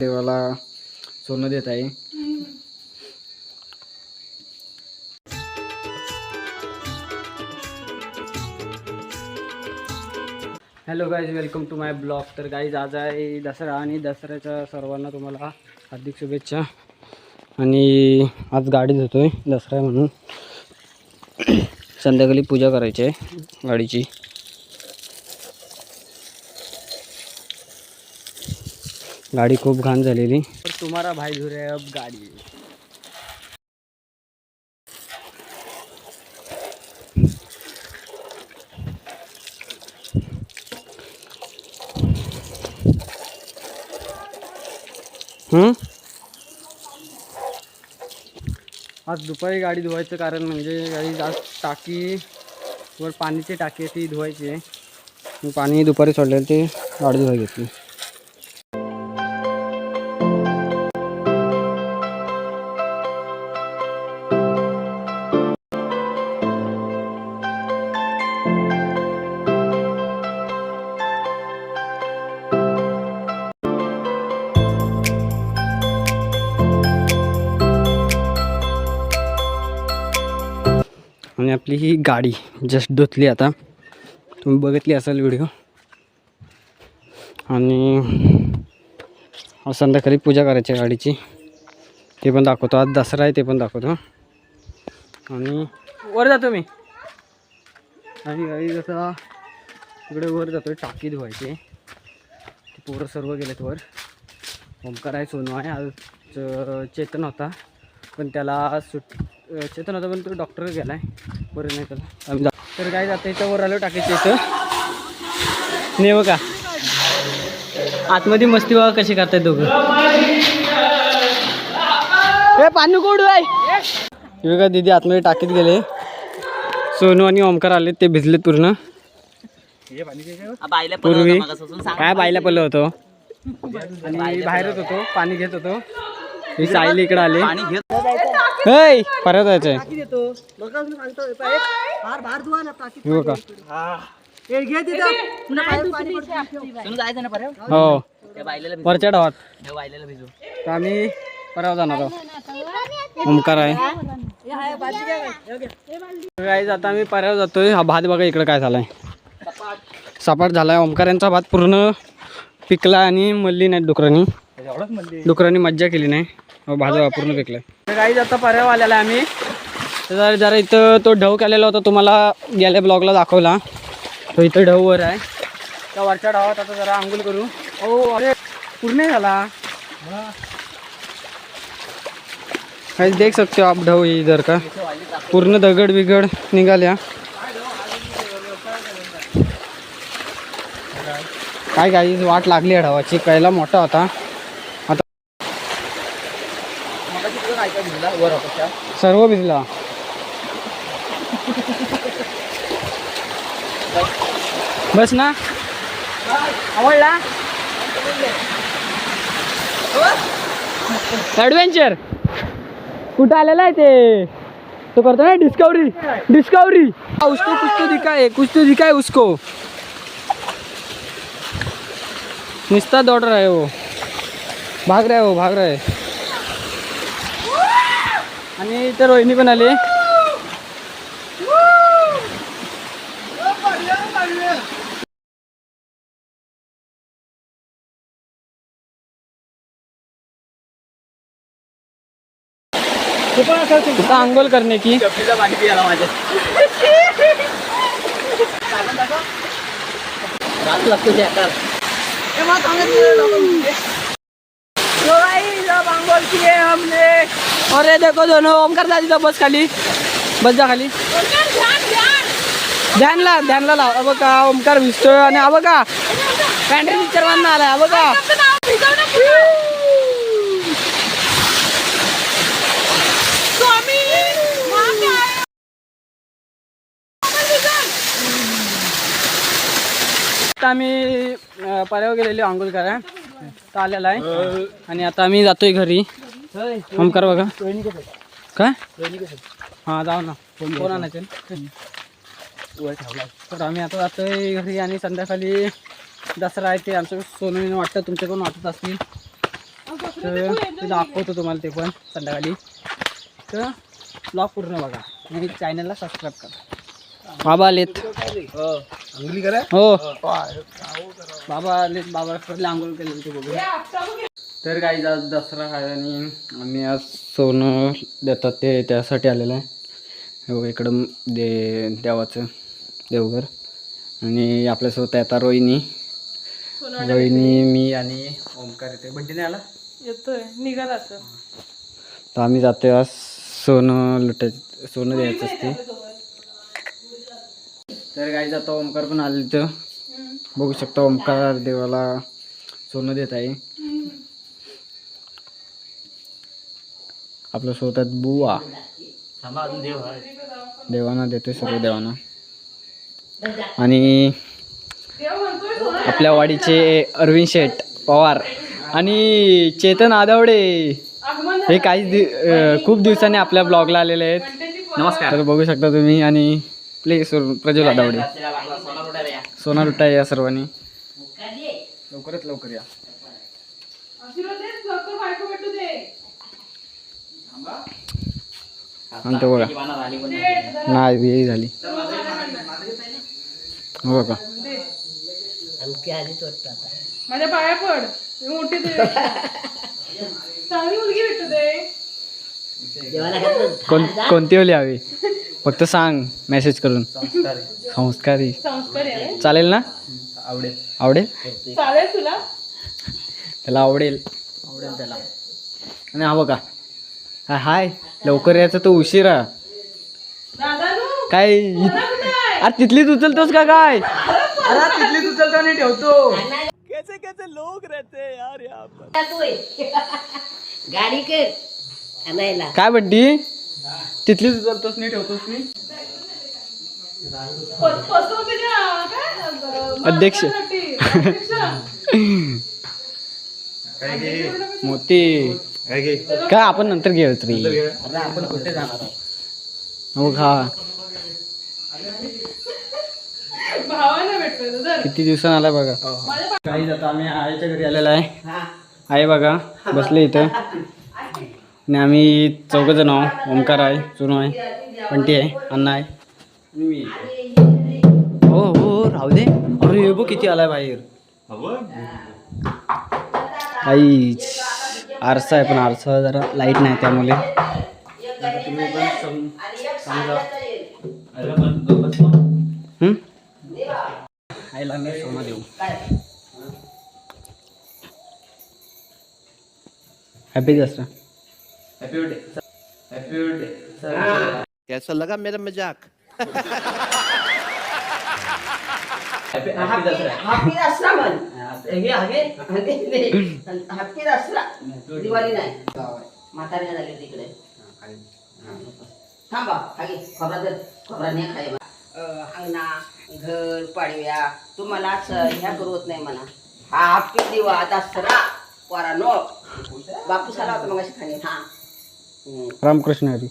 देवाला सोनं देत आहे. Hello guys welcome to my blog तर गाईज आज आहे दसरा आणि दसऱ्याच्या सर्वांना तुम्हाला हार्दिक शुभेच्छा. आणि आज गाडी धुतोय दसरा म्हणून. संध्याकाळी पूजा करायची आहे गाडीची. गाडी खूप घाण झालेली. तुम्हाला भाई धुरे अब गाडी? आज दुपारी गाडी धुवायचं कारण म्हणजे गाडी आज टाकी वर पाण्याची टाकी ती धुवायची आहे. मी पाणी दुपारी सोडलेलं ते गाडी धुवाय घेतली. आणि आपली ही गाडी जस्ट धुतली आता. तुम्ही बघितली असाल व्हिडिओ आणि संध्याकाळी पूजा करायची आहे गाडीची. ते पण दाखवतो. आज दसरा आहे ते पण दाखवतो. आणि वर जातो मी आणि गाडी जसा इकडे वर जातो टाकी धुवायची ते पोरं सर्व गेलेत वर. ओमकार आहे सोनू आहे. आज चेतन होता. पण त्याला सुट चेतन होता पण तो डॉक्टर गेला आहे बरं नाही त्याला आम्ही जा तर काय जातं इथं वर आलो टाकायचं इथं. नाही बघा आतमध्ये मस्ती बघा कशी करतायत दोघं. हे पाणी कोडू आहे? बघा दिदी आतमध्ये टाकीत गेले. सोनू आणि ओमकार आले ते भिजलेत पूर्ण. पूर्वी. काय बायला पडलं होतं. आणि बाहेरच होतो. पाणी घेत होतो. ही सायली इकडे आले. हेय परत जायचंय हे बघा. हो वरच्या डावात. तर आम्ही परवा जाणार आहोत. ओमकार आहे. काय आता आम्ही पर्याव जातोय. हा भात बघा इकडे काय झालाय. सपाट. झालाय. ओमकार यांचा भात पूर्ण पिकला आणि मल्ली नाहीत डुकरांनी. डुकरांनी मज्जा केली नाही. पूर्ण पिकलाय तर काही आता पर्याव आलेला आहे आम्ही. तर जरा जरा इथं तो ढव केलेला होता तुम्हाला गेल्या ब्लॉगला दाखवला. तो इथं ढव वर आहे. त्या वरच्या ढवात आता जरा आंघोळ करू. ओ अरे पूर्ण नाही झाला. काही देख सकते हो आप ढव इधर का? पूर्ण दगड बिगड निघाल्या काय काही वाट लागली आहे ढवाची. पहिला मोठा होता. सर्व भिजला. बस ना. आवडला? ॲडव्हेंचर कुठं आलेला आहे ते? तो करतो ना डिस्कवरी डिस्कवरी उसको कुछ तो दिखा है कुछ तो दिखा है उसको. निस्ता दौड़ रहा है वो. भाग रहा है वो भाग रहा है. आणि इथं रोहिणी पण आली. कुठं आंघोळ करणे की. पाणी पियाला माझ्या रात लागतो ते आता अरे देखो दोनों ओमकार दादी तो बस खाली बस जा खाली। ध्यान ला ध्यान ला लाव। अबं का ओमकार भिजतोय आणि अबं का? पॅन्ट्री पिक्चर बांधणं आलाय अबं का? आता आम्ही अं, पर्यावर गेलेलो आंघोळ करा तर आलेला आहे. आणि आता आम्ही जातोय घरी. ओमकार बघा काय? हाँ जाऊ ना. कोण आणायचे तर आम्ही आता जातोय घरी आणि संध्याकाळी दसरा आहे ते आमच्या सोनं वाटतं तुमच्या पण वाटत असतील. तर ते दाखवतो तुम्हाला ते पण संध्याकाळी. तर ब्लॉग पूर्ण बघा आणि चॅनलला सबस्क्राईब करा. बाबा आलेत. हो. बाबा आलेत बाबा आंघोळ केले ते बघू तर काही आज दसरा आहे आणि आम्ही आज सोनं देतात ते त्यासाठी आलेलं आहे. हे बघा इकडं दे देवाचं देवघर. आणि आपल्यासोबत आता रोहिणी. रोहिणी मी आणि ओमकार येते बड्डे नाही आला? येतोय. निघाला तर आम्ही जातोय आज सोनं लुटायचं सोनं द्यायचं असते. तर काही जातो ओमकार पण आले तर बघू शकता ओमकार देवाला सोनं देत आहे. आपल्या स्वतःत बुवा. देवाना देतोय सर्व देवाना. आणि आपल्या वाडीचे अरविंद शेठ पवार आणि चेतन आदवडे. हे काही दि खूप दिवसांनी आपल्या ब्लॉगला आलेले आहेत. नमस्कार. तर बघू शकता तुम्ही आणि प्ले प्रज्वल आदावडे. सोना लुटा या सर्वांनी. लवकरात लवकर या. तो बघा. नाही हे झाली. हो का? माझ्या पाया पड. मोठी दे चांगली मुलगी भेटू दे. कोण कोणती ओली हवी? फक्त सांग मेसेज करून. संस्कारी. संस्कारी आहे. चालेल ना? आवडेल. आवडेल? चालेल तुला. त्याला आवडेल. आवडेल त्याला. आणि हा बघा हा हाय. लवकर यायचं तो उशिरा. काय अरे तिथलीच उचलतोस का काय? अरे तिथलीच उचलतो आणि ठेवतो. गाडी कर. आणायला. काय बड्डी तिथलीच उचलतोस नाही ठेवतोस मी? पसरू तुझ्या काय आपण नंतर घेऊ तरी. अरे आपण कुठे जाणार आहोत? हो हा. किती दिवसांनी आला बघा. काही जाता आम्ही आईच्या घरी आलेला आहे. आहे बघा बसले इथं. आणि आम्ही चौघ जण आहो ओमकार आहे चुनो आहे पंटी आहे अण्णा आहे. आणि मी. हो हो राहू दे. अरे हे बघ किती आलाय बाहेर. काही आरसा आहे पण आरसा जरा लाइट नाही त्यामुळे. तुम्ही पण सम- समजा हं? आईला मी सोनं देऊ. Happy Dussehra. Happy birthday happy birthday कैसा लगा मेरा मजाक? हॅपी हॅपी दसरा म्हण हे हा घे. हॅपी दसरा दिवाळी नाही. म्हातारी झाली तिकडे. थांबा खाली. खबरा तर खबरा नाही खाय अंगणा घर पाडव्या. तुम्हाला ह्या करवत नाही म्हणा. हॅपी दिवा दसरा पोरा नो. बापू साला होता मग खाली. हा. रामकृष्ण हरी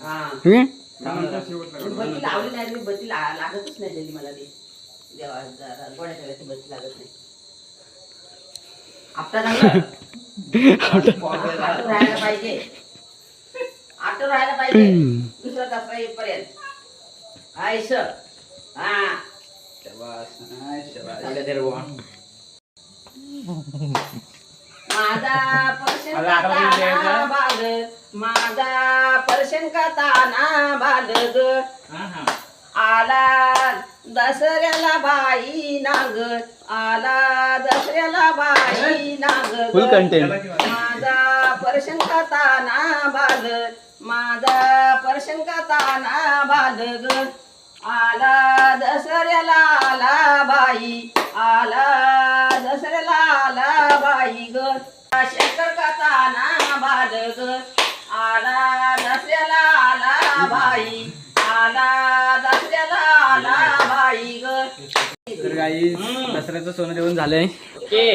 हा. हं? बत्ती लावली नाही मी बत्ती ला- लागतच नाही त्याची मला ती. देवा जरा गोड्या बत्ती लागत नाही. आपटा राहायला पाहिजे. आटो राहायला पाहिजे. दुसरा येईपर्यंत. आयस हा. माझा माझा पर्शन काताना बाल ग आला दसऱ्याला बाई नाग. आला दसऱ्याला बाई नाग. फुल कंटेंट माझा पर्शन काताना बाल माझा पर्शन काताना बाल ग आला दसऱ्याला आला बाई. आला दसऱ्याला आला बाई ग. शंकर काताना बाल ग आला दसऱ्याला आला बाई. आला दसऱ्याला आला बाई ग. तर काही दसऱ्याचं सोनं देऊन झालंय.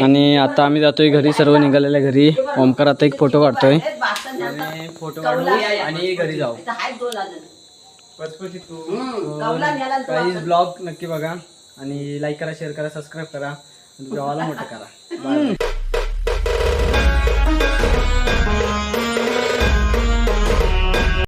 आणि आता आम्ही जातोय घरी सर्व निघालेल्या घरी. ओमकार आता एक फोटो काढतोय. आणि फोटो काढू आणि घरी जाऊ. पचपची तू. काही. ब्लॉग नक्की बघा. आणि लाईक करा शेअर करा सबस्क्राईब करा. गावाला मोठं करा.